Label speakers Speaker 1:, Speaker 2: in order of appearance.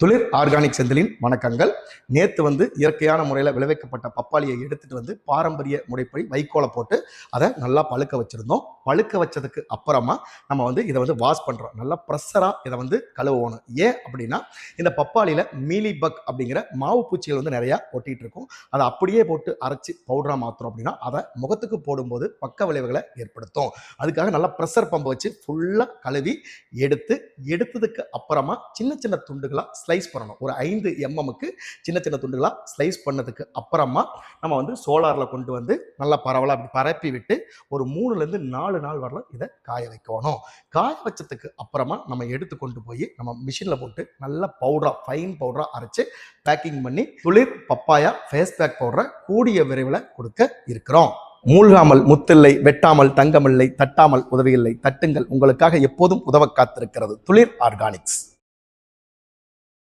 Speaker 1: துளிர் ஆர்கானிக் செந்திலின் வணக்கங்கள். நேற்று வந்து இயற்கையான முறையில் விளைவிக்கப்பட்ட பப்பாளியை எடுத்துட்டு வந்து பாரம்பரிய முறைப்படி வைக்கோலை போட்டு அதை நல்லா பழுக்க வச்சுருந்தோம். பழுக்க வச்சதுக்கு அப்புறமா நம்ம வந்து இதை வந்து வாஷ் பண்ணுறோம் நல்லா ப்ரெஷராக இதை வந்து கழுவணும். ஏன் அப்படின்னா இந்த பப்பாளியில் மீலி பக் அப்படிங்கிற மாவு பூச்சிகள் வந்து நிறையா ஒட்டிகிட்டு இருக்கும். அதை அப்படியே போட்டு அரைச்சி பவுடராக மாற்றுறோம் அப்படின்னா அதை முகத்துக்கு போடும்போது பக்க விளைவுகளை ஏற்படுத்தும். அதுக்காக நல்லா ப்ரெஷர் பம்பை வச்சு ஃபுல்லாக கழுவி எடுத்து எடுத்ததுக்கு அப்புறமா சின்ன சின்ன துண்டுகளாக ஸ்லைஸ் பண்ணணும். ஒரு ஐந்து எம்எம்க்கு சின்ன சின்ன துண்டுகளாக ஸ்லைஸ் பண்ணதுக்கு அப்புறமா நம்ம வந்து சோலாரில் கொண்டு வந்து நல்லா பரவலாக அப்படி பரப்பி விட்டு ஒரு மூணுலேருந்து நாலு நாலு நாள் வரலாம் இதை காய வைக்கணும். காய வச்சதுக்கு அப்புறமா நம்ம எடுத்து கொண்டு போய் நம்ம மிஷினில் போட்டு நல்ல பவுடராக ஃபைன் பவுடராக அரைச்சு பேக்கிங் பண்ணி துளிர் பப்பாயா ஃபேஸ் பேக் பவுடரை கூடிய விரைவில் கொடுக்க இருக்கிறோம். மூழ்காமல் முத்தில்லை வெட்டாமல் தங்கமில்லை தட்டாமல் உதவியில்லை தட்டுங்கள். உங்களுக்காக எப்போதும் உதவ காத்திருக்கிறது துளிர் ஆர்கானிக்ஸ்.